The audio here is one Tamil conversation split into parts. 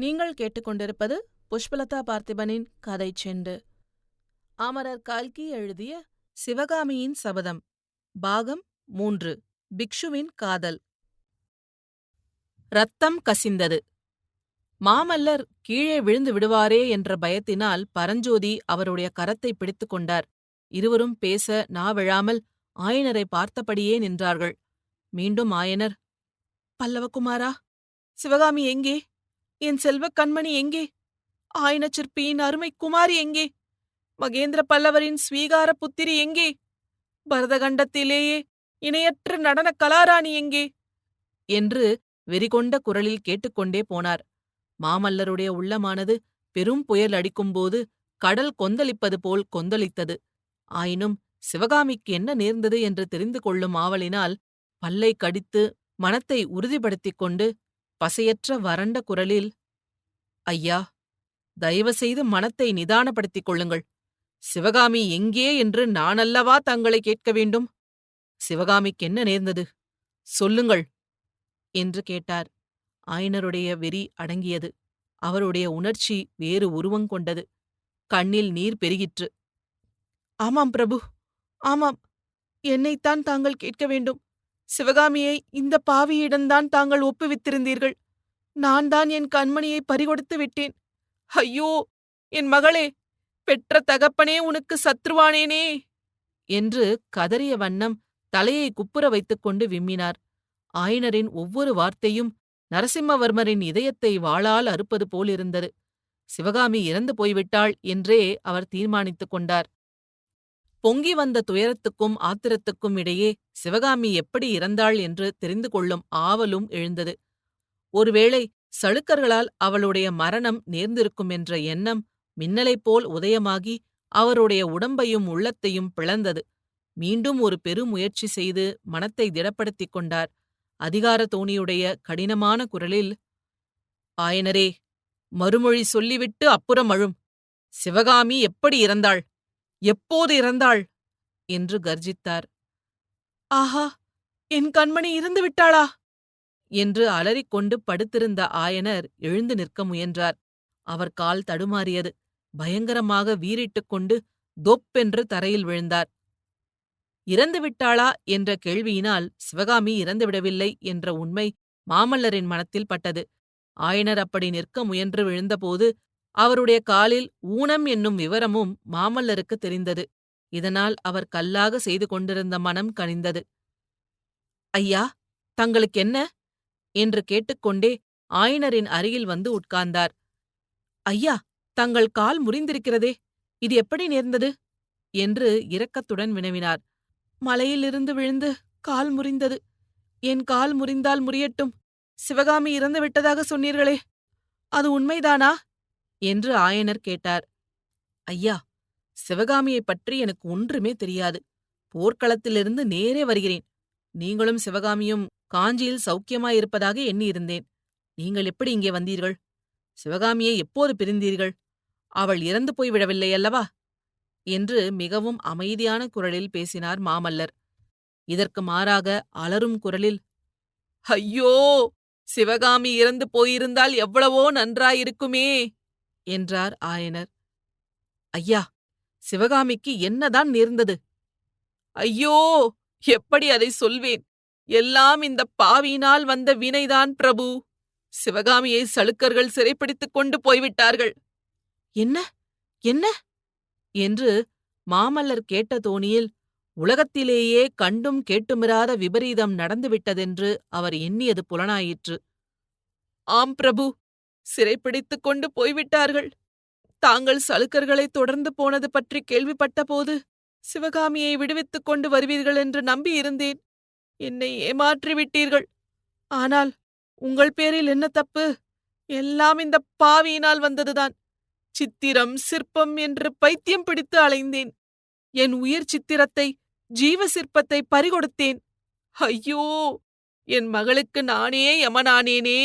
நீங்கள் கேட்டுக்கொண்டிருப்பது புஷ்பலதா பார்த்திபனின் கதை செண்டு. அமரர் கல்கி எழுதிய சிவகாமியின் சபதம் பாகம் மூன்று பிக்ஷுவின் காதல். ரத்தம் கசிந்தது. மாமல்லர் கீழே விழுந்து விடுவாரே என்ற பயத்தினால் பரஞ்சோதி அவருடைய கரத்தை பிடித்துக் கொண்டார். இருவரும் பேச நாவிழாமல் ஆயனரை பார்த்தபடியே நின்றார்கள். மீண்டும் ஆயனர் பல்லவகுமாரா சிவகாமி எங்கே? என் செல்வக் கண்மணி எங்கே? ஆயன சிற்பியின் அருமை குமாரி எங்கே? மகேந்திர பல்லவரின் ஸ்வீகார புத்திரி எங்கே? பரதகண்டத்திலேயே இணையற்ற நடன கலாராணி எங்கே? என்று வெறிகொண்ட குரலில் கேட்டுக்கொண்டே போனார். மாமல்லருடைய உள்ளமானது பெரும் புயல் அடிக்கும்போது கடல் கொந்தளிப்பது போல் கொந்தளித்தது. ஆயினும் சிவகாமிக்கு என்ன நேர்ந்தது என்று தெரிந்து கொள்ளும் ஆவலினால் பல்லை கடித்து மனத்தை உறுதிப்படுத்திக் கொண்டு பசையற்ற வறண்ட குரலில் ஐயா தயவு செய்து மனத்தை நிதானப்படுத்திக் கொள்ளுங்கள். சிவகாமி எங்கே என்று நானல்லவா தங்களை கேட்க வேண்டும்? சிவகாமிக்கு என்ன நேர்ந்தது? சொல்லுங்கள். என்று கேட்டார். ஆயனருடைய வெறி அடங்கியது. அவருடைய உணர்ச்சி வேறு உருவங்கொண்டது கண்ணில் நீர் பெருகிற்று. ஆமாம் பிரபு ஆமாம். என்னைத்தான் தாங்கள் கேட்க வேண்டும். சிவகாமியை இந்த பாவியிடம்தான் தாங்கள் ஒப்புவித்திருந்தீர்கள். நான் தான் என் கண்மணியை பறிகொடுத்து விட்டேன். ஐயோ என் மகளே பெற்ற தகப்பனே உனக்கு சத்ருவானேனே! என்று கதறிய வண்ணம் தலையை குப்புற வைத்துக் கொண்டு விம்மினார். ஆயனரின் ஒவ்வொரு வார்த்தையும் நரசிம்மவர்மரின் இதயத்தை வாளால் அறுப்பது போலிருந்தது. சிவகாமி இறந்து போய்விட்டாள் என்றே அவர் தீர்மானித்துக் கொண்டார். பொங்கி வந்த துயரத்துக்கும் ஆத்திரத்துக்கும் இடையே சிவகாமி எப்படி இறந்தாள் என்று தெரிந்து கொள்ளும் ஆவலும் எழுந்தது. ஒருவேளை சளுக்கர்களால் அவளுடைய மரணம் நேர்ந்திருக்கும் என்ற எண்ணம் மின்னலைப் போல் உதயமாகி அவருடைய உடம்பையும் உள்ளத்தையும் பிளந்தது. மீண்டும் ஒரு பெருமுயற்சி செய்து மனத்தை திடப்படுத்திக் கொண்டார். அதிகார தோணியுடைய கடினமான குரலில் ஆயனரே மறுமொழி சொல்லிவிட்டு அப்புறம் அழும். சிவகாமி எப்படி இறந்தாள்? எப்போது இறந்தாள்? என்று கர்ஜித்தார். ஆஹா! என் கண்மணி இறந்து விட்டாளா? என்று அலறிக்கொண்டு படுத்திருந்த ஆயனர் எழுந்து நிற்க முயன்றார். அவர் கால் தடுமாறியது. பயங்கரமாக வீறிட்டுக் கொண்டு தொப்பென்று தரையில் விழுந்தார். இறந்து விட்டாளா? என்ற கேள்வியினால் சிவகாமி இறந்துவிடவில்லை என்ற உண்மை மாமல்லரின் மனத்தில் பட்டது. ஆயனர் அப்படி நிற்க முயன்று விழுந்தபோது அவருடைய காலில் ஊனம் என்னும் விவரமும் மாமல்லருக்கு தெரிந்தது. இதனால் அவர் கல்லாக செய்து கொண்டிருந்த மனம் கனிந்தது. ஐயா தங்களுக்கு என்ன என்று கேட்டுக்கொண்டே ஆயனரின் அருகில் வந்து உட்கார்ந்தார். ஐயா தங்கள் கால் முறிந்திருக்கிறதே இது எப்படி நேர்ந்தது? என்று இரக்கத்துடன் வினவினார். மலையிலிருந்து விழுந்து கால் முறிந்தது. என் கால் முறிந்தால் முறியட்டும். சிவகாமி இறந்து விட்டதாக சொன்னீர்களே அது உண்மைதானா? என்று ஆயனர் கேட்டார். ஐயா சிவகாமியைப் பற்றி எனக்கு ஒன்றுமே தெரியாது. போர்க்களத்திலிருந்து நேரே வருகிறேன். நீங்களும் சிவகாமியும் காஞ்சியில் சௌக்கியமாயிருப்பதாக எண்ணியிருந்தேன். நீங்கள் எப்படி இங்கே வந்தீர்கள்? சிவகாமியை எப்போது பிரிந்தீர்கள்? அவள் இறந்து போய்விடவில்லை அல்லவா? என்று மிகவும் அமைதியான குரலில் பேசினார் மாமல்லர். இதற்கு மாறாக அலரும் குரலில் ஐயோ! சிவகாமி இறந்து போயிருந்தால் எவ்வளவோ நன்றாயிருக்குமே! என்றார் ஆயனர். ஐயா சிவகாமிக்கு என்னதான் நேர்ந்தது? ஐயோ எப்படி அதை சொல்வேன்? எல்லாம் இந்த பாவியினால் வந்த வினைதான் பிரபு. சிவகாமியை சளுக்கர்கள் சிறைப்பிடித்துக் கொண்டு போய்விட்டார்கள். என்ன? என்ன? என்று மாமல்லர் கேட்ட தோணியில் உலகத்திலேயே கண்டும் கேட்டுமிராத விபரீதம் நடந்துவிட்டதென்று அவர் எண்ணியது புலனாயிற்று. ஆம் பிரபு சிறைப்பிடித்துக் கொண்டு போய்விட்டார்கள். தாங்கள் சலுக்கர்களை தொடர்ந்து போனது பற்றி கேள்விப்பட்டபோது சிவகாமியை விடுவித்துக் கொண்டு வருவீர்கள் என்று நம்பியிருந்தேன். என்னை ஏமாற்றி விட்டீர்கள் ஆனால் உங்கள் பேரில் என்ன தப்பு? எல்லாம் இந்த பாவியினால் வந்ததுதான். சித்திரம் சிற்பம் என்று பைத்தியம் பிடித்து அலைந்தேன். என் உயிர் சித்திரத்தை ஜீவ சிற்பத்தை பறிகொடுத்தேன். ஐயோ! என் மகளுக்கு நானே யமனானேனே!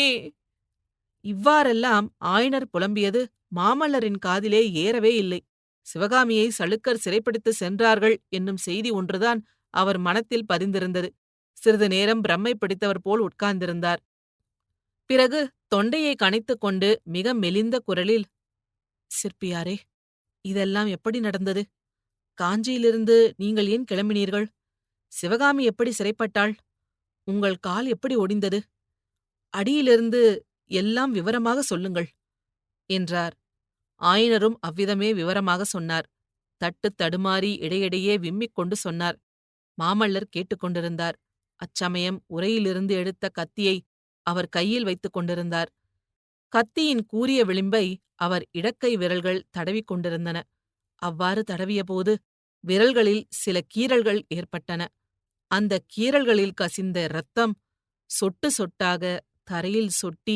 இவ்வாறெல்லாம் ஆயனர் புலம்பியது மாமல்லரின் காதிலே ஏறவே இல்லை. சிவகாமியை சளுக்கர் சிறைப்பிடித்து சென்றார்கள் என்னும் செய்தி ஒன்றுதான் அவர் மனத்தில் பதிந்திருந்தது. சிறிது நேரம் பிரம்மை பிடித்தவர் போல் உட்கார்ந்திருந்தார். பிறகு தொண்டையை கனைத்துக் கொண்டு மிக மெலிந்த குரலில் சிற்பியாரே இதெல்லாம் எப்படி நடந்தது? காஞ்சியிலிருந்து நீங்கள் ஏன் கிளம்பினீர்கள்? சிவகாமி எப்படி சிறைப்பட்டாள்? உங்கள் கால் எப்படி ஒடிந்தது? அடியிலிருந்து எல்லாம் விவரமாக சொல்லுங்கள் என்றார். ஆயனரும் அவ்விதமே விவரமாக சொன்னார். தட்டு தடுமாறி இடையிடையே விம்மிக் கொண்டு சொன்னார். மாமல்லர் கேட்டுக்கொண்டிருந்தார் அச்சமயம் உரையிலிருந்து எடுத்த கத்தியை அவர் கையில் வைத்துக் கொண்டிருந்தார். கத்தியின் கூரிய விளிம்பை அவர் இடக்கை விரல்கள் தடவிக் கொண்டிருந்தன. அவ்வாறு தடவியபோது விரல்களில் சில கீறல்கள் ஏற்பட்டன. அந்த கீறல்களில் கசிந்த இரத்தம் சொட்டு சொட்டாக தரையில் சொட்டி